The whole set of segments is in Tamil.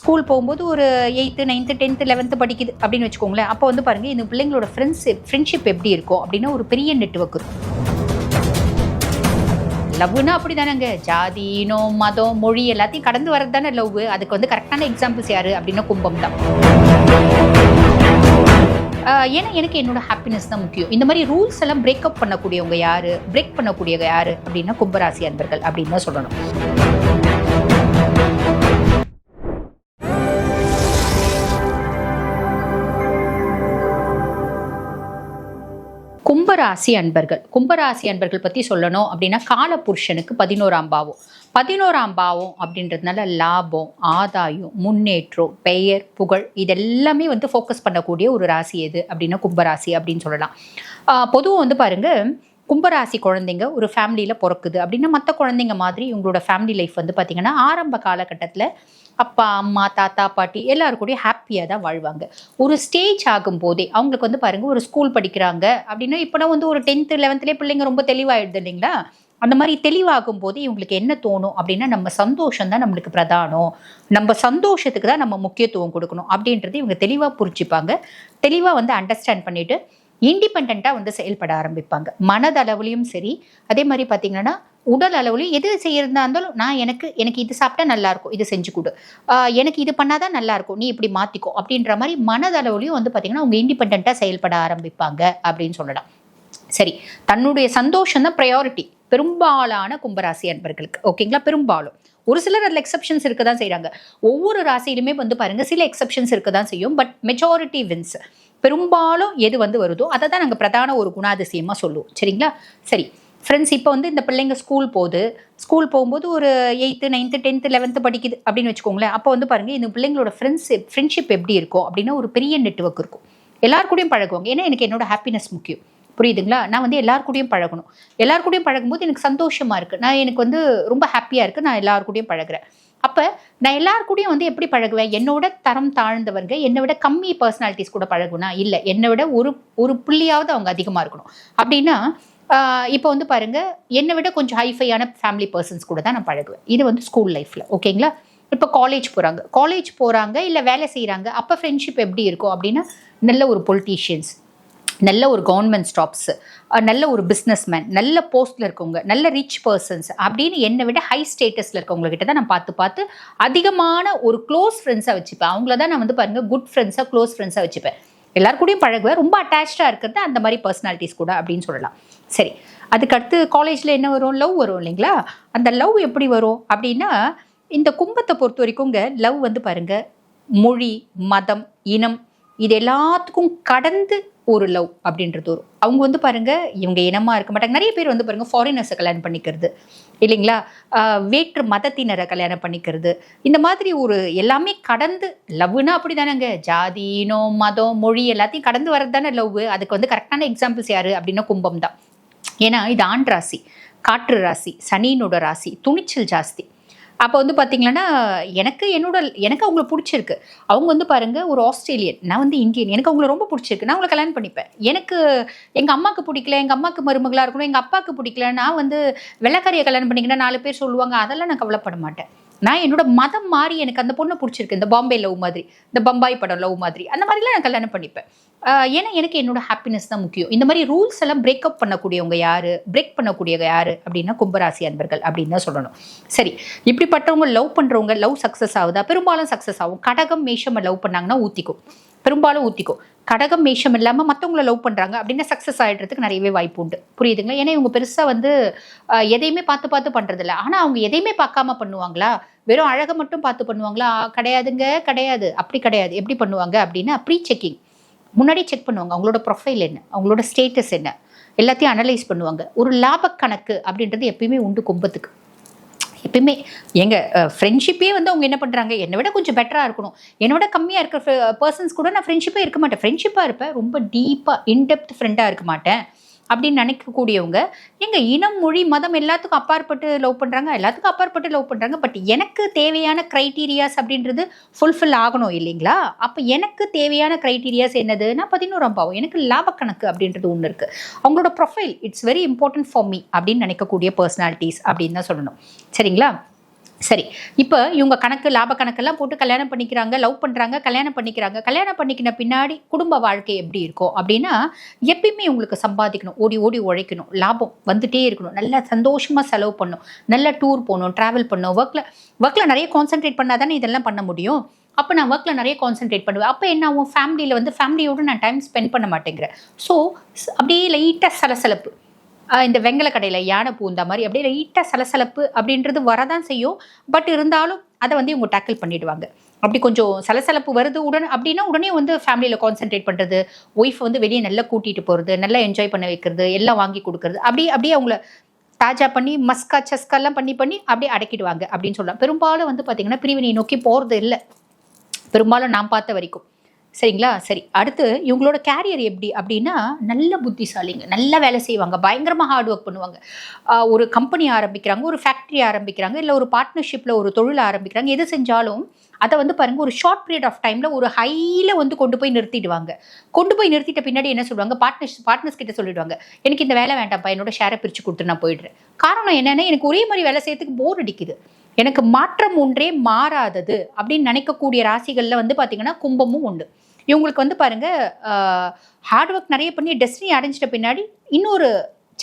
ஸ்கூல் போகும்போது ஒரு எயித்து நைன்த்து டென்த்து லெவன்த்து படிக்குது அப்படின்னு வச்சுக்கோங்களேன். அப்போ வந்து பாருங்கள் இந்த பிள்ளைங்களோட ஃப்ரெண்ட்ஸ் ஃப்ரெண்ட்ஷிப் எப்படி இருக்கும் அப்படின்னா ஒரு பெரிய நெட்வொர்க் இருக்கும் லவ்னா அப்படி தானேங்க ஜாதி இனம் மதம் மொழி எல்லாத்தையும் கடந்து வரது தானே லவ் அதுக்கு வந்து கரெக்டான எக்ஸாம்பிள்ஸ் யாரு அப்படின்னா கும்பம் தான் ஏன்னா எனக்கு என்னோட ஹாப்பினஸ் தான் முக்கியம். இந்த மாதிரி ரூல்ஸ் எல்லாம் பிரேக்கப் பண்ணக்கூடியவங்க யாரு? பிரேக் பண்ணக்கூடியவங்க யாரு? அப்படின்னா கும்பராசி அன்பர்கள் அப்படின்னு தான் சொல்லணும். கும்பராசி அன்பர்கள். கும்பராசி அன்பர்கள் பற்றி சொல்லணும் அப்படின்னா காலபுருஷனுக்கு பதினோராம் பாவம். பதினோராம் பாவம் அப்படின்றதுனால லாபம் ஆதாயம் முன்னேற்றம் பெயர் புகழ் இதெல்லாமே வந்து ஃபோக்கஸ் பண்ணக்கூடிய ஒரு ராசி எது அப்படின்னா கும்பராசி அப்படின்னு சொல்லலாம். பொதுவாக வந்து பாருங்கள் கும்பராசி குழந்தைங்க ஒரு ஃபேமிலியில் பிறக்குது அப்படின்னா மற்ற குழந்தைங்க மாதிரி இவங்களோட ஃபேமிலி லைஃப் வந்து பார்த்திங்கன்னா ஆரம்ப காலகட்டத்தில் அப்பா அம்மா தாத்தா பாட்டி எல்லாருக்கூடையும் ஹாப்பியாக தான் வாழ்வாங்க. ஒரு ஸ்டேஜ் ஆகும் போதே அவங்களுக்கு வந்து பாருங்கள் ஒரு ஸ்கூல் படிக்கிறாங்க அப்படின்னா இப்போலாம் வந்து ஒரு டென்த்து லெவன்த்துலேயே பிள்ளைங்க ரொம்ப தெளிவாகிடுது இல்லைங்களா? அந்த மாதிரி தெளிவாகும் போது இவங்களுக்கு என்ன தோணும் அப்படின்னா நம்ம சந்தோஷம் தான் நம்மளுக்கு பிரதானம். நம்ம சந்தோஷத்துக்கு தான் நம்ம முக்கியத்துவம் கொடுக்கணும் அப்படின்றது இவங்க தெளிவாக புரிஞ்சுப்பாங்க. தெளிவாக வந்து அண்டர்ஸ்டாண்ட் பண்ணிட்டு இண்டிபெண்ட்டாக வந்து செயல்பட ஆரம்பிப்பாங்க. மனதளவுலையும் சரி அதே மாதிரி பார்த்தீங்கன்னா உடல் அளவுலையும் எது செய்யறதா இருந்தாலும் நான் எனக்கு எனக்கு இது சாப்பிட்டா நல்லா இருக்கும் இது செஞ்சு கொடு. எனக்கு இது பண்ணாதான் நல்லா இருக்கும் நீ இப்படி மாத்திக்கோ அப்படின்ற மாதிரி மனதளவுலையும் வந்து பார்த்தீங்கன்னா அவங்க இண்டிபெண்ட்டாக செயல்பட ஆரம்பிப்பாங்க அப்படின்னு சொல்லலாம். சரி தன்னுடைய சந்தோஷம் தான் ப்ரையாரிட்டி பெரும்பாலான கும்பராசி அன்பர்களுக்கு ஓகேங்களா? பெரும்பாலும். ஒரு சிலர் அதில் எக்ஸப்ஷன்ஸ் இருக்க தான் செய்கிறாங்க ஒவ்வொரு ராசியிலுமே வந்து பாருங்கள் சில எக்ஸப்ஷன்ஸ் இருக்க தான் செய்யும் பட் மெஜாரிட்டி வின்ஸ் பெரும்பாலும் எது வந்து வருதோ அதை தான் நாங்கள் பிரதான ஒரு குணாதிசயமாக சொல்லுவோம். சரிங்களா? சரி. ஃப்ரெண்ட்ஸ் இப்போ வந்து இந்த பிள்ளைங்க ஸ்கூல் போகுது. ஸ்கூல் போகும்போது ஒரு எயித்து நைன்த்து டென்த்து லெவன்த்து படிக்குது அப்படின்னு வச்சுக்கோங்களேன். அப்போ வந்து பாருங்கள் இந்த பிள்ளைங்களோட ஃப்ரெண்ட்ஸ் ஃப்ரெண்ட்ஷிப் எப்படி இருக்கும் அப்படின்னா ஒரு பெரிய நெட்வொர்க் இருக்கும். எல்லாருக்கூடையும் கூடயும் பழகுவாங்க. ஏன்னா எனக்கு என்னோட ஹாப்பினஸ் முக்கியம். புரியுதுங்களா? நான் வந்து எல்லாருக்கூடையும் கூடயும் பழகணும். எல்லார் கூடயும் பழகும்போது எனக்கு சந்தோஷமா இருக்கு. நான் எனக்கு வந்து ரொம்ப ஹாப்பியா இருக்கு. நான் எல்லார் கூடயும் பழகுறேன். அப்போ நான் எல்லார் கூடயும் வந்து எப்படி பழகுவேன்? என்னோட தரம் தாழ்ந்தவங்க என்னை விட கம்மி பர்சனாலிட்டிஸ் கூட பழகுனா இல்லை. என்னை விட ஒரு ஒரு புள்ளியாவது அவங்க அதிகமாக இருக்கணும். அப்படின்னா இப்போ வந்து பாருங்க என்னை விட கொஞ்சம் ஹைஃபையான ஃபேமிலி பர்சன்ஸ் கூட தான் நான் பழகுவேன். இது வந்து ஸ்கூல் லைஃப்ல ஓகேங்களா இப்போ காலேஜ் போகிறாங்க காலேஜ் போகிறாங்க இல்லை வேலை செய்கிறாங்க அப்போ ஃப்ரெண்ட்ஷிப் எப்படி இருக்கும் அப்படின்னா நல்ல ஒரு பொலிட்டீஷியன்ஸ் நல்ல ஒரு கவர்மெண்ட் ஸ்டாப்ஸு நல்ல ஒரு பிஸ்னஸ்மேன் நல்ல போஸ்ட்டில் இருக்கவங்க நல்ல ரிச் பர்சன்ஸ் அப்படின்னு என்னை விட ஹை ஸ்டேட்டஸில் இருக்கவங்கக்கிட்ட தான் நான் பார்த்து பார்த்து அதிகமான ஒரு க்ளோஸ் ஃப்ரெண்ட்ஸாக வச்சுப்பேன். அவங்கள தான் நான் வந்து பாருங்கள் குட் ஃப்ரெண்ட்ஸாக க்ளோஸ் ஃப்ரெண்ட்ஸாக வச்சுப்பேன். எல்லாருக்கூடையும் கூடயும் பழகுவேன். ரொம்ப அட்டாச்சாக இருக்கிறது அந்த மாதிரி பர்சனாலிட்டிஸ் கூட அப்படின்னு சொல்லலாம். சரி அதுக்கடுத்து காலேஜில் என்ன வரும்? லவ் வரும் இல்லைங்களா? அந்த லவ் எப்படி வரும்? அப்படின்னா இந்த கும்பத்தை பொறுத்த வரைக்கும்ங்க லவ் வந்து பாருங்கள் மொழி மதம் இனம் இது எல்லாத்துக்கும் கடந்து ஒரு லவ் அப்படின்றது வரும். அவங்க வந்து பாருங்க இவங்க இனமா இருக்க மாட்டாங்க. நிறைய பேர் வந்து பாருங்க ஃபாரினர்ஸை கல்யாணம் பண்ணிக்கிறது. இல்லைங்களா? வேற்று மதத்தினரை கல்யாணம் பண்ணிக்கிறது. இந்த மாதிரி ஒரு எல்லாமே கடந்து லவ்னா அப்படி தானேங்க ஜாதி இனம் மதம் மொழி எல்லாத்தையும் கடந்து வரது தானே லவ் அதுக்கு வந்து கரெக்டான எக்ஸாம்பிள்ஸ் யாரு? அப்படின்னா கும்பம் தான் ஏன்னா இது ஆண் ராசி காற்று ராசி சனியினோட ராசி துணிச்சல் ஜாஸ்தி. அப்போ வந்து பார்த்தீங்கன்னா எனக்கு என்னோட எனக்கு அவங்கள பிடிச்சிருக்கு. அவங்க வந்து பாருங்கள் ஒரு ஆஸ்திரேலியன். நான் வந்து இந்தியன். எனக்கு அவங்கள ரொம்ப பிடிச்சிருக்கு. நான் அவங்கள கல்யாணம் பண்ணிப்பேன். எனக்கு எங்கள் அம்மாவுக்கு பிடிக்கல எங்கள் அம்மாவுக்கு மருமகளாக இருக்கணும் எங்கள் அப்பாவுக்கு பிடிக்கல. நான் வந்து வெள்ளக்காரியை கல்யாணம் பண்ணிக்கினா நாலு பேர் சொல்லுவாங்க. அதெல்லாம் நான் கவலைப்பட மாட்டேன். நான் என்னோட மதம் மாறி எனக்கு அந்த பொண்ணை பிடிச்சிருக்கு. இந்த பாம்பே லவ் மாதிரி இந்த பம்பாய் படம் லவ் மாதிரி. அந்த மாதிரிலாம் நான் கல்யாணம் பண்ணிப்பேன். ஏன்னா எனக்கு என்னோட ஹாப்பினஸ் தான் முக்கியம். இந்த மாதிரி ரூல்ஸ் எல்லாம் பிரேக்கப் பண்ணக்கூடியவங்க யாரு? பிரேக் பண்ணக்கூடியவங்க யாரு? அப்படின்னா கும்பராசி அன்பர்கள் அப்படின்னு தான் சொல்லணும். சரி இப்படிப்பட்டவங்க லவ் பண்ணுறவங்க லவ் சக்ஸஸ் ஆகுதா? பெரும்பாலும் சக்ஸஸ் ஆகும். கடகம் மேஷம் லவ் பண்ணாங்கன்னா ஊற்றிக்கும் பெரும்பாலும் ஊத்திக்கும். கடகம் மேஷம் இல்லாமல் மற்றவங்கள லவ் பண்ணுறாங்க அப்படின்னா சக்ஸஸ் ஆகிடுறதுக்கு நிறையவே வாய்ப்பு உண்டு. புரியுதுங்களா? ஏன்னா இவங்க பெருசாக வந்து எதையுமே பார்த்து பார்த்து பண்ணுறதில்ல ஆனால் அவங்க எதையுமே பார்க்காம பண்ணுவாங்களா? வெறும் அழகை மட்டும் பார்த்து பண்ணுவாங்களா? கிடையாதுங்க கிடையாது. அப்படி கிடையாது. எப்படி பண்ணுவாங்க அப்படின்னா ப்ரீ செக்கிங் முன்னாடி செக் பண்ணுவாங்க அவங்களோட ப்ரொஃபைல் என்ன? அவங்களோட ஸ்டேட்டஸ் என்ன? எல்லாத்தையும் அனலைஸ் பண்ணுவாங்க. ஒரு லாப கணக்கு அப்படின்றது எப்பயுமே உண்டு கும்பத்துக்கு. எப்பயுமே எங்கள் ஃப்ரெண்ட்ஷிப்பே வந்து அவங்க என்ன பண்ணுறாங்க என்னை விட கொஞ்சம் பெட்டராக இருக்கணும். என்னை விட கம்மியாக இருக்கிற பர்சன்ஸ் கூட நான் ஃப்ரெண்ட்ஷிப்பே இருக்க மாட்டேன். ஃப்ரெண்ட்ஷிப்பாக இருப்பேன். ரொம்ப டீப்பாக இன்டெப்த் ஃப்ரெண்டாக இருக்க மாட்டேன். அப்படின்னு நினைக்கக்கூடியவங்க எங்க இனம் மொழி மதம் எல்லாத்துக்கும் அப்பாற்பட்டு லவ் பண்றாங்க எல்லாத்துக்கும் அப்பாற்பட்டு லவ் பண்றாங்க. பட் எனக்கு தேவையான க்ரைட்டீரியாஸ் அப்படின்றது ஃபுல்ஃபில் ஆகணும் இல்லைங்களா? அப்போ எனக்கு தேவையான க்ரைட்டீரியாஸ் என்னது நான் பதினோராம் பாவம். எனக்கு லாப கணக்கு அப்படின்றது ஒன்று இருக்கு. அவங்களோட profile it's very important for me அப்படின்னு நினைக்கக்கூடிய பர்சனாலிட்டிஸ் அப்படின்னு தான் சொல்லணும். சரிங்களா? சரி இப்போ இவங்க கணக்கு லாப கணக்கெல்லாம் போட்டு கல்யாணம் பண்ணிக்கிறாங்க லவ் பண்ணுறாங்க கல்யாணம் பண்ணிக்கிறாங்க. கல்யாணம் பண்ணிக்கின பின்னாடி குடும்ப வாழ்க்கை எப்படி இருக்கும்? அப்படின்னா எப்பயுமே உங்களுக்கு சம்பாதிக்கணும் ஓடி ஓடி உழைக்கணும். லாபம் வந்துட்டே இருக்கணும். நல்லா சந்தோஷமாக செலவு பண்ணும் நல்லா டூர் போகணும் ட்ராவல் பண்ணணும். ஒர்க்கில் ஒர்க்கில் நிறைய கான்சென்ட்ரேட் பண்ணால் தானே இதெல்லாம் பண்ண முடியும்? அப்போ நான் ஒர்க்கில் நிறைய கான்சென்ட்ரேட் பண்ணுவேன். அப்போ என்ன ஆகும்? ஃபேமிலியில் வந்து ஃபேமிலியோடு நான் டைம் ஸ்பெண்ட் பண்ண மாட்டேங்கிறேன். ஸோ அப்படியே லைட்டாக சலசலப்பு. இந்த வெங்கல கடையில் யானை பூந்த மாதிரி அப்படியே லைட்டாக சலசலப்பு அப்படின்றது வரதான் செய்யும். பட் இருந்தாலும் அதை வந்து இவங்க டேக்கிள் பண்ணிடுவாங்க. அப்படி கொஞ்சம் சலசலப்பு வருது உடனே அப்படின்னா உடனே வந்து ஃபேமிலியில் கான்சென்ட்ரேட் பண்ணுறது ஒய்ஃப் வந்து வெளியே நல்லா கூட்டிகிட்டு போகிறது நல்லா என்ஜாய் பண்ண வைக்கிறது எல்லாம் வாங்கி கொடுக்கறது. அப்படியே அப்படியே அவங்கள தாஜா பண்ணி மஸ்கா சஸ்காலாம் பண்ணி பண்ணி அப்படியே அடக்கிடுவாங்க அப்படின்னு சொல்லலாம். பெரும்பாலும் வந்து பார்த்திங்கன்னா பிரிவினை நோக்கி போகிறது இல்லை. பெரும்பாலும் நான் பார்த்த வரைக்கும். சரிங்களா? சரி அடுத்து இவங்களோட கேரியர் எப்படி? அப்படின்னா நல்ல புத்திசாலிங்க. நல்லா வேலை செய்வாங்க. பயங்கரமாக ஹார்ட் ஒர்க் பண்ணுவாங்க. ஒரு கம்பெனி ஆரம்பிக்கிறாங்க ஒரு ஃபேக்ட்ரி ஆரம்பிக்கிறாங்க இல்லை ஒரு பார்ட்னர்ஷிப்பில் ஒரு தொழில் ஆரம்பிக்கிறாங்க. எது செஞ்சாலும் அதை வந்து பாருங்கள் ஒரு ஷார்ட் பீரியட் ஆஃப் டைமில் ஒரு ஹையில் வந்து கொண்டு போய் நிறுத்திடுவாங்க. கொண்டு போய் நிறுத்திட்ட பின்னாடி என்ன சொல்லுவாங்க? பார்ட்னர்ஸ் பார்ட்னர்ஸ் கிட்ட சொல்லிடுவாங்க. எனக்கு இந்த வேலை வேண்டாம்ப்பா என்னோட ஷேரை பிரித்து கொடுத்து நான் போயிடுறேன். காரணம் என்னென்னா எனக்கு ஒரே மாதிரி வேலை செய்யறதுக்கு போர் அடிக்குது. எனக்கு மாற்றம் ஒன்றே மாறாதது அப்படின்னு நினைக்கக்கூடிய ராசிகளில் வந்து பார்த்தீங்கன்னா கும்பமும் உண்டு. இவங்களுக்கு வந்து பாருங்கள் ஹார்ட் ஒர்க் நிறைய பண்ணி டெஸ்டினி அடைஞ்சிட்ட பின்னாடி இன்னொரு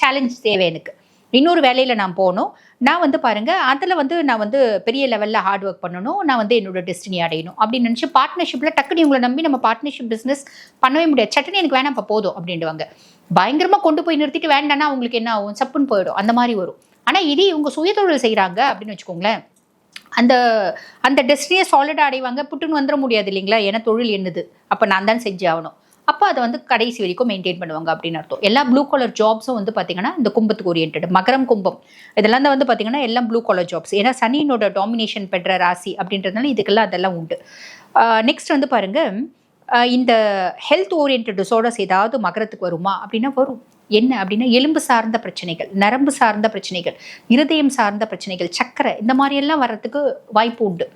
சேலஞ்ச் தேவை எனக்கு. இன்னொரு வேலையில் நான் போகணும். நான் வந்து பாருங்கள் அதில் வந்து நான் வந்து பெரிய லெவலில் ஹார்ட் ஒர்க் பண்ணணும். நான் வந்து என்னோட டெஸ்டினி அடையணும் அப்படின்னு நினச்சி பார்ட்னர்ஷிப்பில் டக்குனு இவங்களை நம்பி நம்ம பார்ட்னர்ஷிப் பிஸ்னஸ் பண்ணவே முடியாது. சட்டுன்னு எனக்கு வேணாம் இப்போ போதும் அப்படின்டுவாங்க பயங்கரமாக கொண்டு போய் நிறுத்திட்டு வேண்டாம்னா அவங்களுக்கு என்ன ஆகும்? சப்புன்னு போயிடும். அந்த மாதிரி வரும். ஆனால் இது இவங்க சுயதொழில் செய்கிறாங்க அப்படின்னு வச்சுக்கோங்களேன். அந்த அந்த டெஸ்டினியை சாலிடாக அடைவாங்க. புட்டுன்னு வந்துட முடியாது இல்லைங்களா? ஏன்னா தொழில் என்னது அப்போ நான் தான் செஞ்சு ஆகணும். அப்போ அதை வந்து கடைசி வரைக்கும் மெயின்டைன் பண்ணுவாங்க அப்படின்னு அர்த்தம். எல்லா ப்ளூ கலர் ஜாப்ஸும் வந்து பார்த்தீங்கன்னா இந்த கும்பத்துக்கு ஓரியன்ட் மகரம் கும்பம். இதெல்லாம் தான் வந்து பார்த்தீங்கன்னா எல்லாம் ப்ளூ கலர் ஜாப்ஸ் ஏன்னா சனியினோட டாமினேஷன் பெற்ற ராசி அப்படின்றதுனால இதுக்கெல்லாம் அதெல்லாம் உண்டு. நெக்ஸ்ட் வந்து பாருங்கள் இந்த ஹெல்த் ஓரியன்ட் டிசார்டர்ஸ் ஏதாவது மகரத்துக்கு வருமா அப்படின்னா வரும். என்ன அப்படின்னா எலும்பு சார்ந்த பிரச்சனைகள் நரம்பு சார்ந்த பிரச்சனைகள் இருதயம் சார்ந்த பிரச்சனைகள் சக்கரை இந்த மாதிரி எல்லாம் வர்றதுக்கு வாய்ப்பு உண்டு.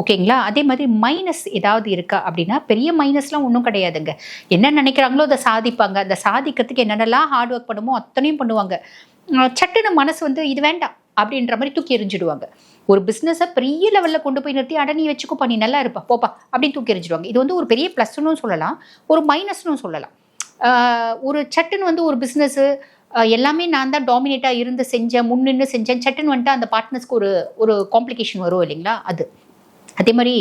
ஓகேங்களா? அதே மாதிரி மைனஸ் ஏதாவது இருக்கா அப்படின்னா பெரிய மைனஸ்லாம் ஒன்றும் கிடையாதுங்க. என்ன நினைக்கிறாங்களோ அதை சாதிப்பாங்க. அந்த சாதிக்கிறதுக்கு என்னென்னலாம் ஹார்ட் ஒர்க் பண்ணுமோ அத்தனையும் பண்ணுவாங்க. சட்டுன்னு மனசு வந்து இது வேண்டாம் அப்படின்ற மாதிரி தூக்கி எறிஞ்சிடுவாங்க. ஒரு பிஸ்னஸை பெரிய லெவலில் கொண்டு போய் நிறுத்தி அட நீ வச்சுக்கோ பண்ணி நல்லா இருப்பா போப்பா அப்படின்னு தூக்கி எறிஞ்சிடுவாங்க. இது வந்து ஒரு பெரிய ப்ளஸ்னும் சொல்லலாம் ஒரு மைனஸ்னும் சொல்லலாம். ஒரு சட்டுன்னு வந்து ஒரு பிஸ்னஸ்ஸு எல்லாமே நான் தான் டாமினேட்டாக இருந்து செஞ்சேன் முன்னின்று செஞ்சேன். சட்டுன்னு வந்துட்டு அந்த பார்ட்னர்ஸ்க்கு ஒரு ஒரு காம்ப்ளிகேஷன் வரும் இல்லைங்களா? அது. அதே மாதிரி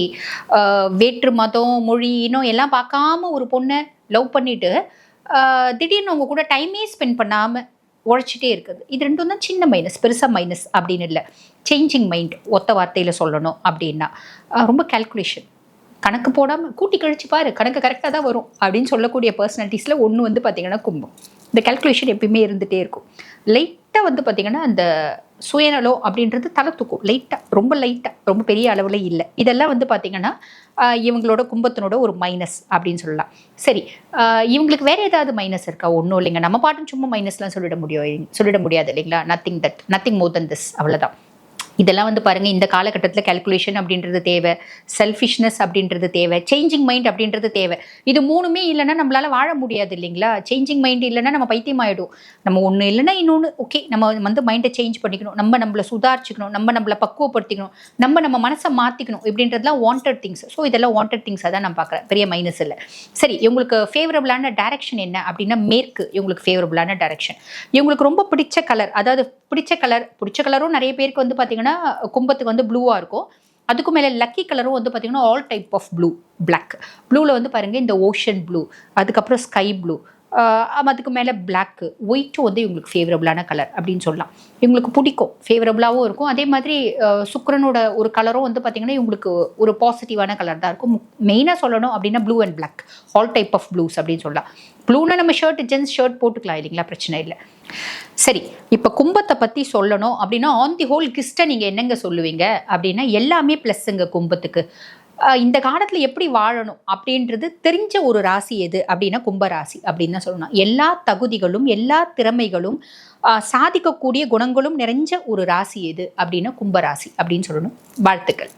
வேற்று மதம் மொழி இன்னும் எல்லாம் பார்க்காம ஒரு பொண்ணை லவ் பண்ணிவிட்டு திடீர்னு அவங்க கூட டைமே ஸ்பெண்ட் பண்ணாமல் உழைச்சிட்டே இருக்குது. இது ரெண்டும் தான் சின்ன மைனஸ் பெருசாக மைனஸ் அப்படின்னு இல்லை. சேஞ்சிங் மைண்ட் ஒத்த வார்த்தையில் சொல்லணும் அப்படின்னா. ரொம்ப கேல்குலேஷன் கணக்கு போடாமல் கூட்டி கழிச்சு பாரு கணக்கு கரெக்டாக தான் வரும் அப்படின்னு சொல்லக்கூடிய பர்சனாலிட்டிஸில் ஒன்று வந்து பார்த்தீங்கன்னா கும்பம். இந்த கல்குலேஷன் எப்பயுமே இருந்துகிட்டே இருக்கும். லைட்டாக வந்து பார்த்தீங்கன்னா அந்த சுயநலம் அப்படின்றது தலை தூக்கும். லைட்டாக ரொம்ப லைட்டாக ரொம்ப பெரிய அளவில் இல்லை. இதெல்லாம் வந்து பார்த்தீங்கன்னா இவங்களோட கும்பத்தினோட ஒரு மைனஸ் அப்படின்னு சொல்லலாம். சரி இவங்களுக்கு வேறு ஏதாவது மைனஸ் இருக்கா? ஒன்றும் இல்லைங்க. நம்ம பாட்டும் சும்மா மைனஸ்லாம் சொல்லிட முடியும் சொல்லிட முடியாது இல்லைங்களா? Nothing that nothing more than this அவ்வளோதான் இதெல்லாம் வந்து பாருங்கள் இந்த காலகட்டத்தில் கால்குலேஷன் அப்படின்றது தேவை. செல்ஃபிஷ்னஸ் அப்படின்றது தேவை. சேஞ்சிங் மைண்ட் அப்படின்றது தேவை. இது மூணுமே இல்லைன்னா நம்மளால் வாழ முடியாது இல்லைங்களா? சேஞ்சிங் மைண்ட் இல்லைன்னா நம்ம பைத்தியம் ஆகிடும் நம்ம ஒன்று இல்லைன்னா இன்னொன்று ஓகே நம்ம வந்து மைண்டை சேஞ்ச் பண்ணிக்கணும். நம்ம நம்மளை சுதாரிச்சுக்கணும். நம்ம நம்மளை பக்குவப்படுத்திக்கணும். நம்ம நம்ம மனசை மாற்றிக்கணும் இப்படின்றதுலாம் வாண்டட் திங்ஸ் ஸோ இதெல்லாம் வாண்டட் திங்ஸாக தான் நான் பார்க்குறேன். பெரிய மைனஸ் இல்லை. சரி இவங்களுக்கு ஃபேவரபுளான டேரக்ஷன் என்ன அப்படின்னா மேற்கு. இவங்களுக்கு ஃபேவரபுளான டைரக்ஷன் இவங்களுக்கு ரொம்ப பிடிச்ச கலர் அதாவது பிடிச்ச கலர் பிடிச்ச கலரும் நிறைய பேருக்கு வந்து பார்த்தீங்கன்னா கும்பத்துக்கு வந்து ப்ளூவாக இருக்கும். அதுக்கு மேலே லக்கி கலரும் வந்து பார்த்தீங்கன்னா all type of blue black ப்ளூவில் வந்து பாருங்கள் இந்த ஓஷன் ப்ளூ அதுக்கப்புறம் ஸ்கை ப்ளூ அதுக்கு மேலே பிளாக்கு ஒயிட்டும் வந்து இவங்களுக்கு ஃபேவரபுளான கலர் அப்படின்னு சொல்லலாம். இவங்களுக்கு பிடிக்கும். ஃபேவரபுளாகவும் இருக்கும். அதே மாதிரி சுக்கரனோட ஒரு கலரும் வந்து பார்த்திங்கன்னா இவங்களுக்கு ஒரு பாசிட்டிவான கலர் தான் இருக்கும். மெயினாக சொல்லணும் அப்படின்னா blue and black all type of blues அப்படின்னு சொல்லலாம். ப்ளூனா நம்ம ஷர்ட் ஜென்ஸ் ஷர்ட் போட்டுக்கலாம் இல்லைங்களா? பிரச்சனை இல்லை. சரி இப்போ கும்பத்தை பற்றி சொல்லணும் அப்படின்னா ஆன் தி ஹோல் கிஸ்ட்டை நீங்கள் என்னங்க சொல்லுவீங்க? அப்படின்னா எல்லாமே ப்ளஸ்ஸுங்க கும்பத்துக்கு. இந்த காலத்தில் எப்படி வாழணும் அப்படின்றது தெரிஞ்ச ஒரு ராசி எது அப்படின்னா கும்பராசி அப்படின்னு தான் சொல்லணும். எல்லா தகுதிகளும் எல்லா திறமைகளும் சாதிக்கக்கூடிய குணங்களும் நிறைஞ்ச ஒரு ராசி எது அப்படின்னா கும்பராசி அப்படின்னு சொல்லணும். வாழ்த்துக்கள்.